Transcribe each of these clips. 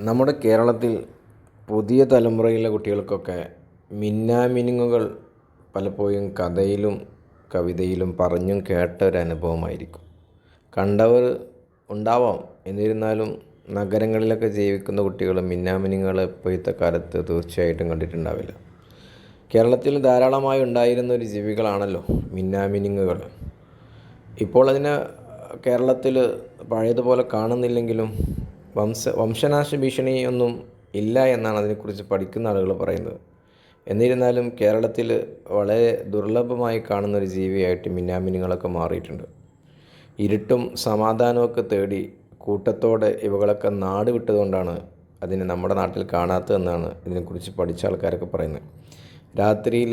നമ്മുടെ കേരളത്തിൽ പുതിയ തലമുറയിലെ കുട്ടികൾക്കൊക്കെ മിന്നാമിനുങ്ങുകൾ പലപ്പോഴും കഥയിലും കവിതയിലും പറഞ്ഞും കേട്ട ഒരു അനുഭവമായിരിക്കും കണ്ടവർ ഉണ്ടാവാം. എന്നിരുന്നാലും നഗരങ്ങളിലൊക്കെ ജീവിക്കുന്ന കുട്ടികൾ മിന്നാമിനുങ്ങളെ ഇപ്പോഴത്തെ കാലത്ത് തീർച്ചയായിട്ടും കണ്ടിട്ടുണ്ടാവില്ല. കേരളത്തിൽ ധാരാളമായി ഉണ്ടായിരുന്ന ഒരു ജീവികളാണല്ലോ മിന്നാമിനുങ്ങുകൾ. ഇപ്പോൾ അതിനെ കേരളത്തിൽ പഴയതുപോലെ കാണുന്നില്ലെങ്കിലും വംശ വംശനാശ ഭീഷണി ഒന്നും ഇല്ല എന്നാണ് അതിനെക്കുറിച്ച് പഠിക്കുന്ന ആളുകൾ പറയുന്നത്. എന്നിരുന്നാലും കേരളത്തിൽ വളരെ ദുർലഭമായി കാണുന്ന ഒരു ജീവിയായിട്ട് മിന്നാമിനുകളൊക്കെ മാറിയിട്ടുണ്ട്. ഇരുട്ടും സമാധാനമൊക്കെ തേടി കൂട്ടത്തോടെ ഇവകളൊക്കെ നാട് വിട്ടതുകൊണ്ടാണ് അതിനെ നമ്മുടെ നാട്ടിൽ കാണാത്തതെന്നാണ് ഇതിനെക്കുറിച്ച് പഠിച്ച ആൾക്കാരൊക്കെ പറയുന്നത്. രാത്രിയിൽ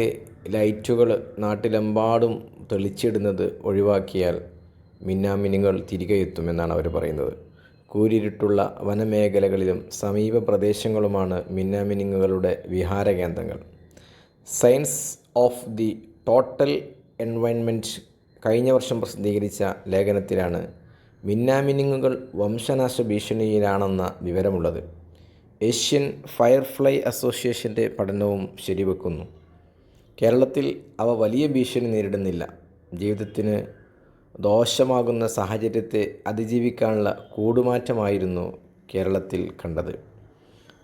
ലൈറ്റുകൾ നാട്ടിലെമ്പാടും തെളിച്ചിടുന്നത് ഒഴിവാക്കിയാൽ മിന്നാമിനുങ്ങൾ തിരികെ എത്തുമെന്നാണ് അവർ പറയുന്നത്. കൂരിരുട്ടുള്ള വനമേഖലകളിലും സമീപ പ്രദേശങ്ങളുമാണ് മിന്നാമിനുങ്ങുകളുടെ വിഹാര കേന്ദ്രങ്ങൾ science of the total environment കഴിഞ്ഞ വർഷം പ്രസിദ്ധീകരിച്ച ലേഖനത്തിലാണ് മിന്നാമിനുങ്ങുകൾ വംശനാശ ഭീഷണിയിലാണെന്ന വിവരമുള്ളത്. ഏഷ്യൻ ഫയർഫ്ലൈ അസോസിയേഷന്റെ പഠനവും ശരിവെക്കുന്നു. കേരളത്തിൽ അവ വലിയ ഭീഷണി നേരിടുന്നില്ല. ജീവിതത്തിന് ദോഷമാകുന്ന സാഹചര്യത്തെ അതിജീവിക്കാനുള്ള കൂടുമാറ്റമായിരുന്നു കേരളത്തിൽ കണ്ടത്.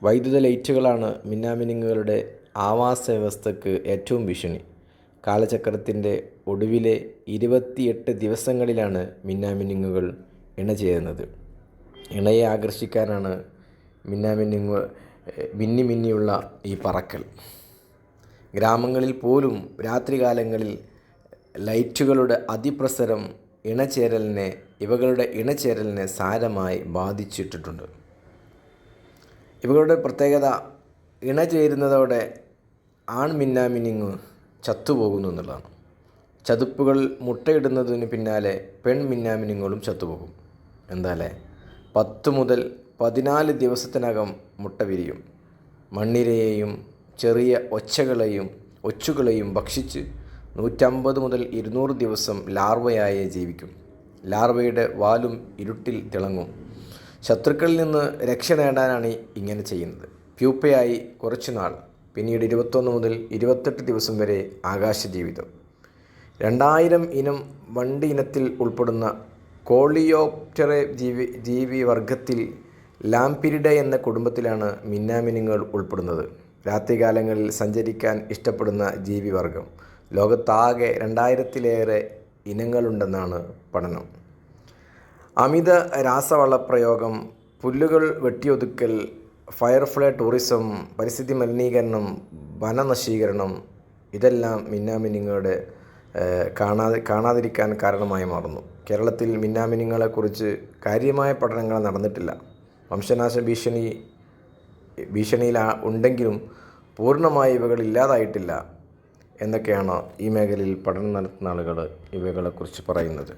വൈദ്യുത ലൈറ്റുകളാണ് മിന്നാമിനിങ്ങുകളുടെ ആവാസ വ്യവസ്ഥയ്ക്ക് ഏറ്റവും ഭീഷണി. കാലചക്രത്തിന്റെ ഒടുവിലെ ഇരുപത്തിയെട്ട് ദിവസങ്ങളിലാണ് മിന്നാമിനിങ്ങുകൾ ഇണ ചെയ്യുന്നത് ഇണയെ ആകർഷിക്കാനാണ് മിന്നാമിന്നിങ്ങ് മിന്നി മിന്നിയുള്ള ഈ പറക്കൽ. ഗ്രാമങ്ങളിൽ പോലും രാത്രികാലങ്ങളിൽ ലൈറ്റുകളുടെ അതിപ്രസരം ഇണചേരലിനെ ഇവകളുടെ ഇണചേരലിനെ സാരമായി ബാധിച്ചിട്ടിട്ടുണ്ട്. ഇവകളുടെ പ്രത്യേകത ഇണചേരുന്നതോടെ ആൺ ആൺമിന്നാമിനിങ്ങ് ചത്തുപോകുന്നു എന്നുള്ളതാണ്. ചതുപ്പുകൾ മുട്ടയിടുന്നതിന് പിന്നാലെ പെൺ മിന്നാമിനിങ്ങുകളും ചത്തുപോകും. എന്താലേ? പത്ത് മുതൽ പതിനാല് ദിവസത്തിനകം മുട്ട വിരിയും. മണ്ണിരയെയും ചെറിയ ഒച്ചകളെയും ഒച്ചുകളെയും ഭക്ഷിച്ച് നൂറ്റമ്പത് മുതൽ ഇരുന്നൂറ് ദിവസം ലാർവയായി ജീവിക്കും. ലാർവയുടെ വാലും ഇരുട്ടിൽ തിളങ്ങും. ശത്രുക്കളിൽ നിന്ന് രക്ഷ നേടാനാണ് ഇങ്ങനെ ചെയ്യുന്നത്. പ്യൂപ്പയായി കുറച്ചു നാൾ പിന്നീട് ഇരുപത്തൊന്ന് മുതൽ ഇരുപത്തെട്ട് ദിവസം വരെ ആകാശ ജീവിതം രണ്ടായിരം ഇനം വണ്ടി ഇനത്തിൽ ഉൾപ്പെടുന്ന കോളിയോപ്റ്ററെ ജീവി ജീവി വർഗത്തിൽ ലാംപിരിഡ എന്ന കുടുംബത്തിലാണ് മിന്നാമിനുങ്ങൾ ഉൾപ്പെടുന്നത്. രാത്രികാലങ്ങളിൽ സഞ്ചരിക്കാൻ ഇഷ്ടപ്പെടുന്ന ജീവിവർഗം. ലോകത്താകെ രണ്ടായിരത്തിലേറെ ഇനങ്ങളുണ്ടെന്നാണ് പഠനം. അമിത രാസവളപ്രയോഗം പുല്ലുകൾ വെട്ടിയൊതുക്കൽ ഫയർഫ്ലൈ ടൂറിസം പരിസ്ഥിതി മലിനീകരണം വനനശീകരണം ഇതെല്ലാം മിന്നാമിനിങ്ങളുടെ കാണാതെ കാണാതിരിക്കാൻ കാരണമായി മാറുന്നു. കേരളത്തിൽ മിന്നാമിനിങ്ങളെക്കുറിച്ച് കാര്യമായ പഠനങ്ങൾ നടന്നിട്ടില്ല. വംശനാശ ഭീഷണി ഭീഷണിയിൽ ഉണ്ടെങ്കിലും പൂർണമായി ഇവകൾ ഇല്ലാതായിട്ടില്ല എന്നൊക്കെയാണ് ഈ മേഖലയിൽ പഠനം നടത്തുന്ന ആളുകൾ ഇവകളെക്കുറിച്ച് പറയുന്നത്?